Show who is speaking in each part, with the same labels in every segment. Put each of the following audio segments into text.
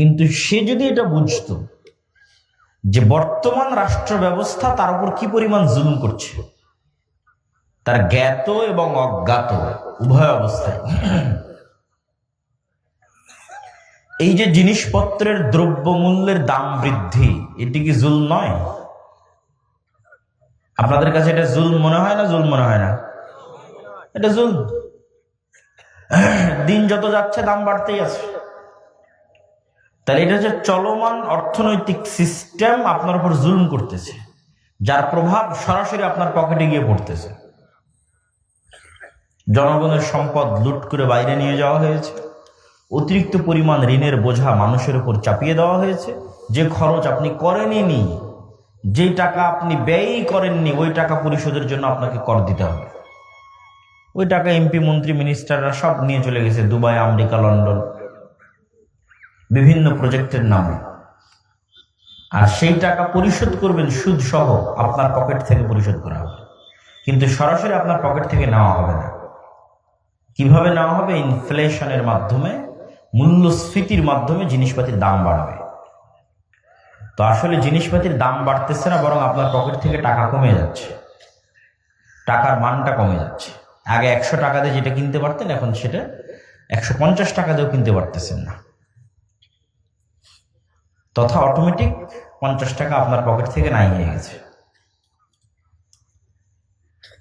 Speaker 1: কিন্তু সে যদি এটা বুঝতো যে বর্তমান রাষ্ট্র ব্যবস্থা তার উপর কি পরিমাণ জুলুম করছে, তার জ্ঞাত এবং অজ্ঞাত উভয় অবস্থায়। এই যে জিনিসপত্রের দ্রব্যমূল্যের দাম বৃদ্ধি, এটি কি জুল নয়? আপনাদের কাছে এটা জুল মনে হয় না জুল মনে হয় না? এটা জুল। দিন যত যাচ্ছে, দাম বাড়তেই আছে। তাহলে এটা হচ্ছে চলমান অর্থনৈতিক সিস্টেম আপনার উপর জুলুম করতেছে, যার প্রভাব সরাসরি আপনার পকেটে গিয়ে পড়তেছে। জনগণের সম্পদ লুট করে বাইরে নিয়ে যাওয়া হয়েছে, অতিরিক্ত পরিমাণ ঋণের বোঝা মানুষের উপর চাপিয়ে দেওয়া হয়েছে, যে খরচ আপনি করেননি, যে টাকা আপনি ব্যয়ই করেননি, ওই টাকা পরিশোধের জন্য আপনাকে কর দিতে হবে। ওই টাকা এমপি মন্ত্রী মিনিস্টাররা সব নিয়ে চলে গেছে, দুবাই, আমেরিকা, লন্ডন। বিভিন্ন প্রজেক্টের নামে। আর সেই টাকা পরিশোধ করবেন সুদ সহ আপনার পকেট থেকে পরিশোধ করা হবে। কিন্তু সরাসরি আপনার পকেট থেকে নেওয়া হবে না। কীভাবে নেওয়া হবে? ইনফ্লেশনের মাধ্যমে, মূল্যস্ফীতির মাধ্যমে জিনিসপাতির দাম বাড়বে। তো আসলে জিনিসপাতির দাম বাড়তেছে না, বরং আপনার পকেট থেকে টাকা কমে যাচ্ছে। টাকার মানটা কমে যাচ্ছে। আগে একশো টাকা দিয়ে যেটা কিনতে পারতেন, এখন সেটা একশো পঞ্চাশ টাকা দিয়েও কিনতে পারতেছেন না। তথা অটোমেটিক পঞ্চাশ টাকা আপনার পকেট থেকে নাই হয়ে গেছে।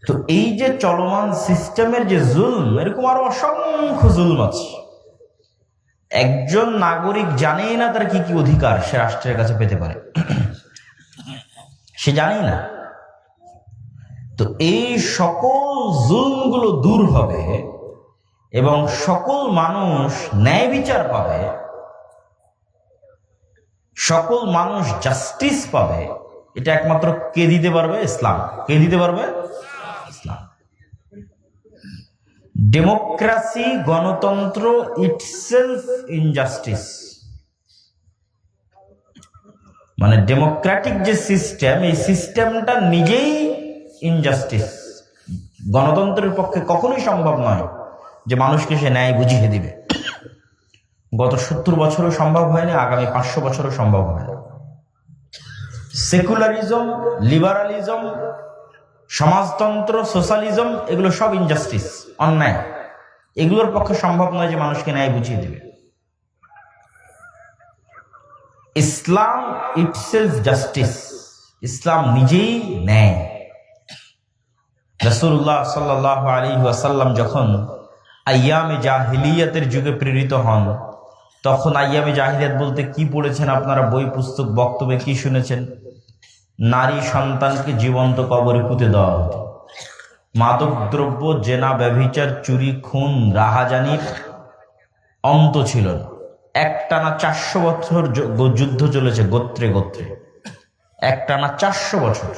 Speaker 1: তো এই যে চলমান সিস্টেমের যে জুলম, এরকম আরও অসংখ্য জুলম আছে। একজন নাগরিক জানেই না তার কি কি অধিকার, সে রাষ্ট্রের কাছে পেতে পারে। সে জানেই না। তো এই সকল জুলমগুলো দূর হবে এবং সকল মানুষ ন্যায় বিচার পাবে। সকল মানুষ জাস্টিস পাবে। এটা একমাত্র কে দিতে পারবে? ইসলাম। কে দিতে পারবে? ইসলাম। ডেমোক্রাসি গণতন্ত্র ইটসেলফ ইনজাস্টিস মানে ডেমোক্রেটিক যে সিস্টেম এই সিস্টেমটা নিজেই ইনজাস্টিস গণতন্ত্রের পক্ষে কখনোই সম্ভব নয় যে মানুষকে সে ন্যায় বুঝিয়ে দিবে। গত সত্তর বছরও সম্ভব হয়নি, আগামী পাঁচশো বছরও সম্ভব হয় সেকুলারিজম, লিবারালিজম, সমাজতন্ত্র, সোশ্যালিজম, এগুলো সব ইনজাস্টিস অন্যায়। এগুলোর পক্ষে সম্ভব নয় যে মানুষকে ন্যায় বুঝিয়ে দেবে। ইসলাম ইটসেলফ জাস্টিস ইসলাম নিজেই ন্যায়। রসুল্লাহ সাল্লাহ আলী ওয়াসাল্লাম যখন আয়ামে জাহিলিয়াতের যুগে প্রেরিত হন তখন আয়ামে জাহিলিয়াত বলতে, কি পড়েছেন আপনারা? বই, পুস্তক, বক্তব্যে কি শুনেছেন? নারী সন্তানকে জীবন্ত কবরে পুঁতে দেওয়া হতো। মাদক দ্রব্য জেনা, ব্যভিচার, চুরি, খুন, রাহাজানির অন্ত ছিল একটানা চারশো বছর যুদ্ধ চলেছে গোত্রে গোত্রে। একটানা চারশো বছর।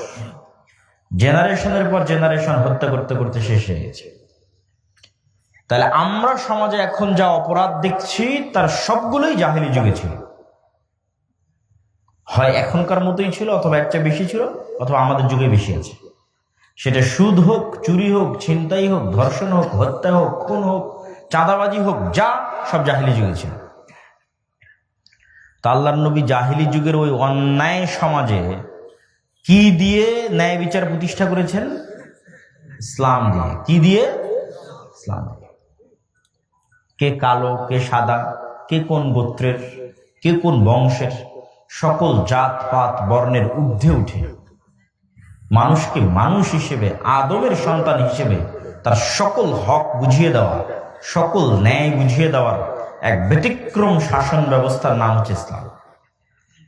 Speaker 1: জেনারেশনের পর জেনারেশন হত্যা করতে করতে শেষ হয়ে গেছে। তাহলে আমরা সমাজে এখন যা অপরাধ দেখছি, তার সবগুলোই জাহিলি যুগে ছিল। হয় এখনকার মতোই ছিল, অথবা একটা বেশি ছিল, অথবা আমাদের যুগে বেশি আছে। সেটা সুদ হোক, চুরি হোক, ছিনতাই হোক, ধর্ষণ হোক, হত্যা হোক, খুন হোক, চাঁদাবাজি হোক, যা সব জাহিলি যুগে ছিল। তা আল্লাহর নবী জাহিলি যুগের ওই অন্যায় সমাজে কি দিয়ে ন্যায় বিচার প্রতিষ্ঠা করেছেন? ইসলাম দিয়ে। কি দিয়ে? ইসলাম দিয়ে। কে কালো, কে সাদা, কে কোন গোত্রের, কে কোন বংশের, সকল জাত, পাত, বর্ণের ঊর্ধ্বে উঠে। মানুষকে মানুষ হিসেবে, আদমের সন্তান হিসেবে তার সকল হক বুঝিয়ে দেওয়া, সকল ন্যায় বুঝিয়ে দেওয়ার এক ব্যতিক্রম শাসন ব্যবস্থার নাম হচ্ছে ইসলাম।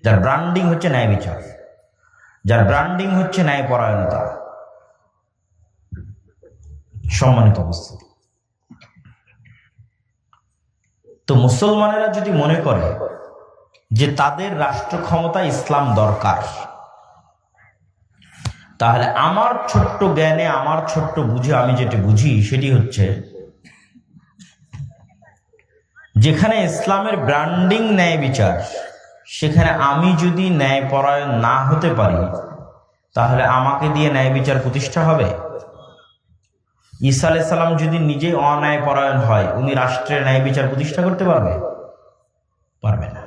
Speaker 1: যার ব্র্যান্ডিং হচ্ছে ন্যায় বিচার। যার ব্র্যান্ডিং হচ্ছে ন্যায় পরায়ণতা সম্মানিত উপস্থিতি। তো মুসলমানেরা যদি মনে করে যে তাদের রাষ্ট্র ক্ষমতা ইসলাম দরকার, তাহলে আমার ছোট্ট জ্ঞানে, আমার ছোট্ট বুঝে আমি যেটা বুঝি সেটি হচ্ছে যেখানে ইসলামের ব্র্যান্ডিং ন্যায় বিচার, সেখানে আমি যদি ন্যায় পরায়ণ না হতে পারি, তাহলে আমাকে দিয়ে ন্যায় বিচার প্রতিষ্ঠা হবে? ঈসা আলাইহিস সালাম যদি নিজেই অন্যায় পরায়ণ হয়, উনি রাষ্ট্রের ন্যায় বিচার প্রতিষ্ঠা করতে পারবে? পারবে না।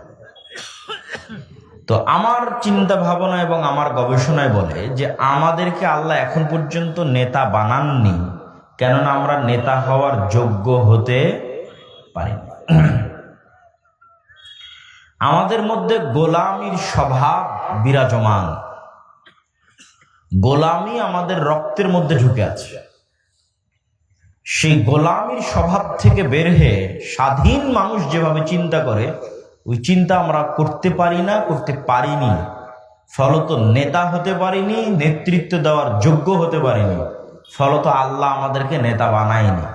Speaker 1: তো আমার চিন্তা ভাবনা এবং আমার গবেষণায় বলে যে আমাদেরকে আল্লাহ এখন পর্যন্ত নেতা বানাননি, কেননা আমরা নেতা হওয়ার যোগ্য হতে পারিনি। আমাদের মধ্যে গোলামির স্বভাব বিরাজমান। গোলামি আমাদের রক্তের মধ্যে ঢুকে আছে। সেই গোলামির স্বভাব থেকে বের হয়ে স্বাধীন মানুষ যেভাবে চিন্তা করে, ওই চিন্তা আমরা করতে পারি না, করতে পারিনি। ফলত নেতা হতে পারিনি, নেতৃত্ব দেওয়ার যোগ্য হতে পারিনি। ফলত আল্লাহ আমাদেরকে নেতা বানায়নি।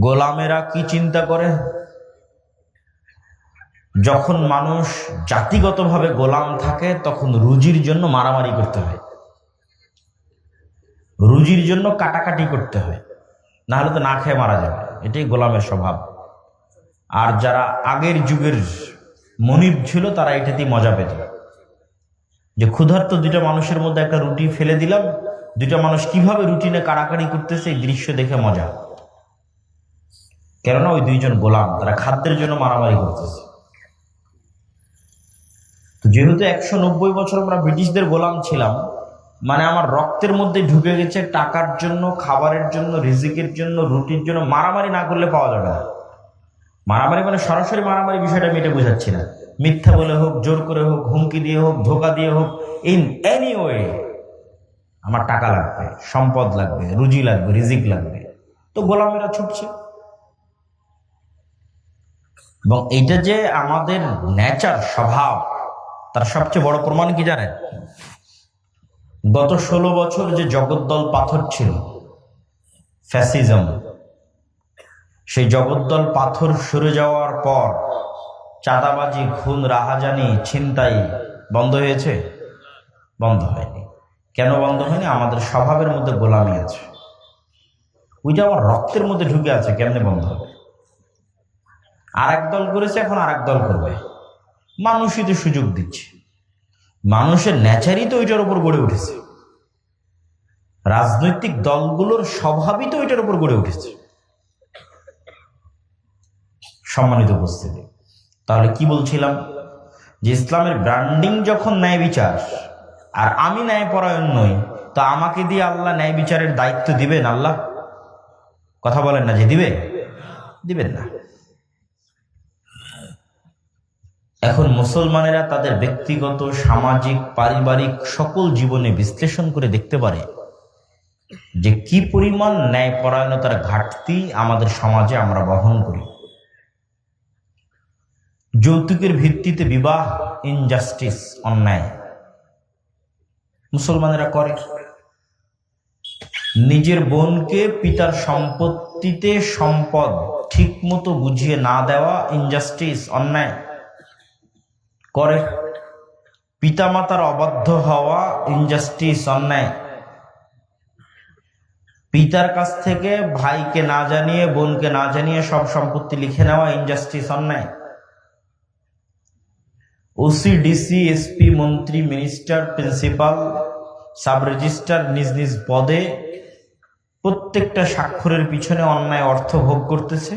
Speaker 1: গোলামেরা কি চিন্তা করে? যখন মানুষ জাতিগতভাবে গোলাম থাকে, তখন রুজির জন্য মারামারি করতে হয়। রুজির জন্য কাটাকাটি করতে হয় না হলে তো না খেয়ে মারা যাবে। এটাই গোলামের স্বভাব। আর যারা আগের যুগের মনিব ছিল, তারা এটাতেই মজা পেত। যে ক্ষুধার্ত দুইটা মানুষের মধ্যে একটা রুটি ফেলে দিলাম, দুইটা মানুষ কীভাবে রুটিনে কাড়াকাড়ি করতেছে, এই দৃশ্য দেখে মজা। কেননা ওই দুইজন গোলাম, তারা খাদ্যের জন্য মারামারি করতেছে। তো যেহেতু একশো নব্বই বছর আমরা ব্রিটিশদের গোলাম ছিলাম মানে আমার রক্তের মধ্যে ঢুকে গেছে টাকার জন্য, খাবারের জন্য, রিজিকের জন্য, রুটির জন্য, মারামারি না করলে পাওয়া যাবে না। মারামারি মানে সরাসরি মারামারি বিষয়টা আমি এটা বোঝাচ্ছি না। মিথ্যা বলে হোক, জোর করে হোক, হুমকি দিয়ে হোক, ধোকা দিয়ে হোক ইন এনি ওয়ে আমার টাকা লাগবে, সম্পদ লাগবে, রুজি লাগবে, রিজিক লাগবে। তো গোলামেরা ছুটছে। এবং এইটা যে আমাদের নেচার স্বভাব, তার সবচেয়ে বড় প্রমাণ কি জানেন? গত ষোলো বছর যে জগদ্দল পাথর ছিল, ফ্যাসিজম, সেই জগদ্দল পাথর সরে যাওয়ার পর চাঁদাবাজি, খুন, রাহাজানি, ছিনতাই বন্ধ হয়েছে? বন্ধ হয়নি। কেন বন্ধ হয়নি? আমাদের স্বভাবের মধ্যে গোলামি আছে। ওইটা আমার রক্তের মধ্যে ঢুকে আছে, কেমনে বন্ধ হবে? আর এক দল করেছে, এখন আর এক দল করবে। মানুষই তো সুযোগ দিচ্ছে। মানুষের ন্যাচারই তো ওইটার উপর গড়ে উঠেছে। রাজনৈতিক দলগুলোর স্বভাবই তো ওইটার উপর গড়ে উঠেছে। সম্মানিত উপস্থিতি, তাহলে কি বলছিলাম? যে ইসলামের ব্র্যান্ডিং যখন ন্যায় বিচার, আর আমি ন্যায় পরায়ণ নই, তো আমাকে দিয়ে আল্লাহ ন্যায় বিচারের দায়িত্ব দিবেন আল্লাহ? কথা বলেন না যে দিবে? দিবেন না। এখন মুসলমানেরা তাদের ব্যক্তিগত, সামাজিক, পারিবারিক সকল জীবনে বিশ্লেষণ করে দেখতে পারে যে কি পরিমাণ ন্যায়পরায়ণতার ঘাটতি আমাদের সমাজে আমরা বহন করি। যৌতুকের ভিত্তিতে বিবাহ ইনজাস্টিস অন্যায়। মুসলমানেরা করে নিজের বোনকে পিতার সম্পত্তিতে সম্পদ ঠিক মতো বুঝিয়ে না দেওয়া ইনজাস্টিস অন্যায়। করে পিতামাতার অবাধ্য হওয়া ইনজাস্টিস অন্যায়। পিতার কাছ থেকে ভাইকে না জানিয়ে, বোনকে না জানিয়ে সব সম্পত্তি লিখে নেওয়া ইনজাস্টিস অন্যায়। ওসি ডিসি এসপি মন্ত্রী মিনিস্টার প্রিন্সিপাল সাব রেজিস্ট্রার নিজ নিজ পদে প্রত্যেকটা স্বাক্ষরের পিছনে অন্যায় অর্থ ভোগ করতেছে,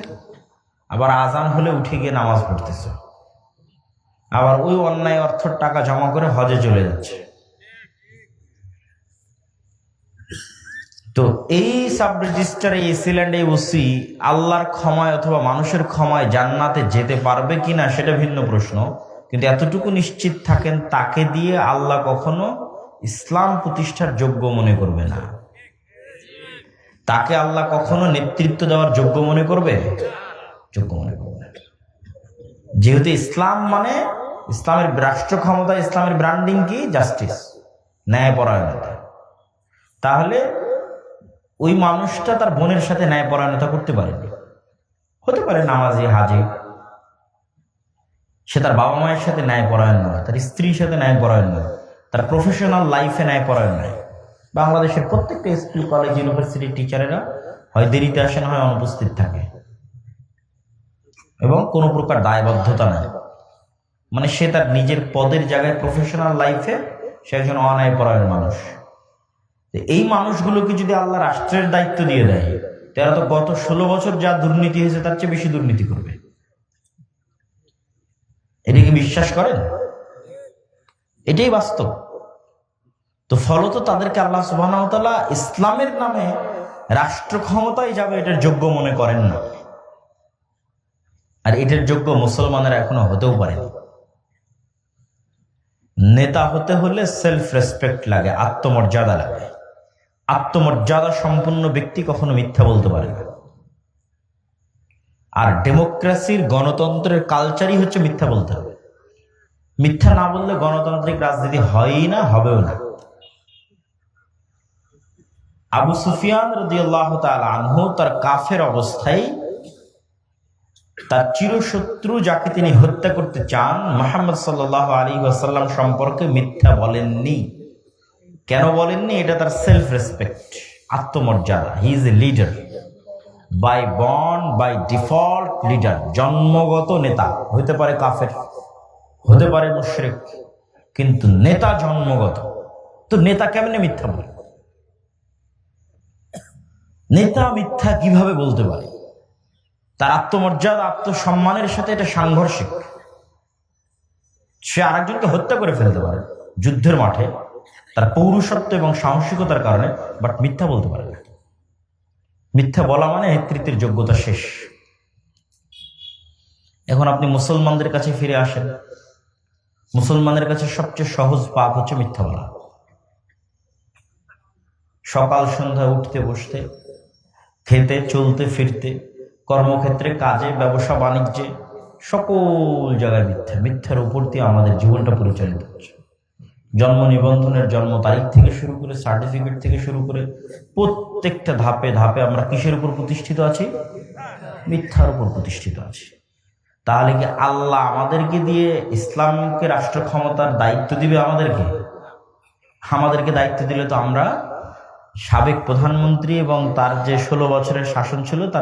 Speaker 1: আবার আজান হলে উঠে গিয়ে নামাজ পড়তেছে। আবার ওই অন্যায় অর্থর টাকা জমা করে হজে চলে যাচ্ছে। তো এই সাব রেজিস্টার এই এসিল্যান্ড এই ওসি আল্লাহর ক্ষমায় অথবা মানুষের ক্ষমায় জান্নাতে যেতে পারবে কিনা সেটা ভিন্ন প্রশ্ন। কিন্তু এতটুকু নিশ্চিত থাকেন, তাকে দিয়ে আল্লাহ কখনো ইসলাম প্রতিষ্ঠার যোগ্য মনে করবে না। তাকে আল্লাহ কখনো নেতৃত্ব দেওয়ার যোগ্য মনে করবে? যোগ্য মনে করবে যেহেতু ইসলাম মানে ইসলামের রাষ্ট্র ক্ষমতা, ইসলামের ব্র্যান্ডিং কি? জাস্টিস ন্যায়পরায়ণতা। তাহলে ওই মানুষটা তার বোনের সাথে ন্যায়পরায়ণতা করতে পারেনি। হতে পারে নামাজি, হাজি। সে তার বাবা মায়ের সাথে ন্যায়পরায়ণ নয় তার স্ত্রীর সাথে ন্যায়পরায়ণ নয় তার প্রফেশনাল লাইফে ন্যায়পরায়ণ নয় বাংলাদেশের প্রত্যেকটা স্কুল কলেজ ইউনিভার্সিটির টিচারেরা হয় দেরিতে আসেন হয় অনুপস্থিত থাকে। এবং কোনো প্রকার দায়বদ্ধতা নেই। মানে সে তার নিজের পদের জায়গায় প্রফেশনাল লাইফে সে একজন অন্যায়পরায়ণ মানুষ। এই মানুষগুলোকে যদি আল্লাহ রাষ্ট্রের দায়িত্ব দিয়ে দেয় তারা তো গত ষোলো বছর যা দুর্নীতি হয়েছে তার চেয়ে বেশি দুর্নীতি করবে। এটা কি বিশ্বাস করেন? এটাই বাস্তব। তো ফলত তাদেরকে আল্লাহ সুবাহ ইসলামের নামে রাষ্ট্র ক্ষমতায় যাবে এটার যোগ্য মনে করেন না। আর এটার যোগ্য মুসলমানেরা এখনও হতেও পারেনি। নেতা হতে হলে সেলফ রেসপেক্ট লাগে, আত্মমর্যাদা লাগে। আত্মমর্যাদা সম্পন্ন ব্যক্তি কখনো মিথ্যা বলতে পারে না। আর ডেমোক্রেসির গণতন্ত্রের কালচারই হচ্ছে মিথ্যা বলতে হবে। মিথ্যা না বললে গণতান্ত্রিক রাজনীতি হয়ই না, হবেও না। আবু সুফিয়ান রদিয়াল্লাহ তাআলা আনহু তার কাফের অবস্থায় তার চিরশত্রু যাকে তিনি হত্যা করতে চান, মোহাম্মদ সাল্লাহ আলী ওয়াসাল্লাম সম্পর্কে মিথ্যা বলেননি। কেন বলেননি? এটা তার সেলফ রেসপেক্ট আত্মমর্যাদা। He is a leader by bond by default leader জন্মগত নেতা। হতে পারে কাফের, হতে পারে মুশরিক, কিন্তু নেতা জন্মগত। তো নেতা কেমনে মিথ্যা বলে? নেতা মিথ্যা কীভাবে বলতে পারে? তার আত্মমর্যাদা, আত্মসম্মানের সাথে এটা সাংঘর্ষিক। সে আরেকজনকে হত্যা করে ফেলতে পারে যুদ্ধের মাঠে। তার পৌরুষত্ব এবং সাহসিকতার কারণে বাট মিথ্যা বলতে পারে না। মিথ্যা বলা মানে নেতৃত্বের যোগ্যতা শেষ। এখন আপনি মুসলমানদের কাছে ফিরে আসেন। মুসলমানের কাছে সবচেয়ে সহজ পাপ হচ্ছে মিথ্যা বলা। সকাল সন্ধ্যা উঠতে, বসতে, খেতে, চলতে, ফিরতে কর্মক্ষেত্রে, কাজে, ব্যবসা, বাণিজ্যে, সকল জায়গায় মিথ্যা, মিথ্যার উপর দিয়ে আমাদের জীবনটা পরিচালিত হচ্ছে। জন্ম নিবন্ধনের জন্ম তারিখ থেকে শুরু করে, সার্টিফিকেট থেকে শুরু করে, প্রত্যেকটা ধাপে ধাপে আমরা কিসের উপর প্রতিষ্ঠিত আছি? মিথ্যার উপর প্রতিষ্ঠিত আছি। তাহলে কি আল্লাহ আমাদেরকে দিয়ে ইসলামকে রাষ্ট্র ক্ষমতার দায়িত্ব দিবে আমাদেরকে? আমাদেরকে দায়িত্ব দিলে তো আমরা সাবেক প্রধানমন্ত্রী এবং তার যে ষোলো বছরের শাসন ছিল, তার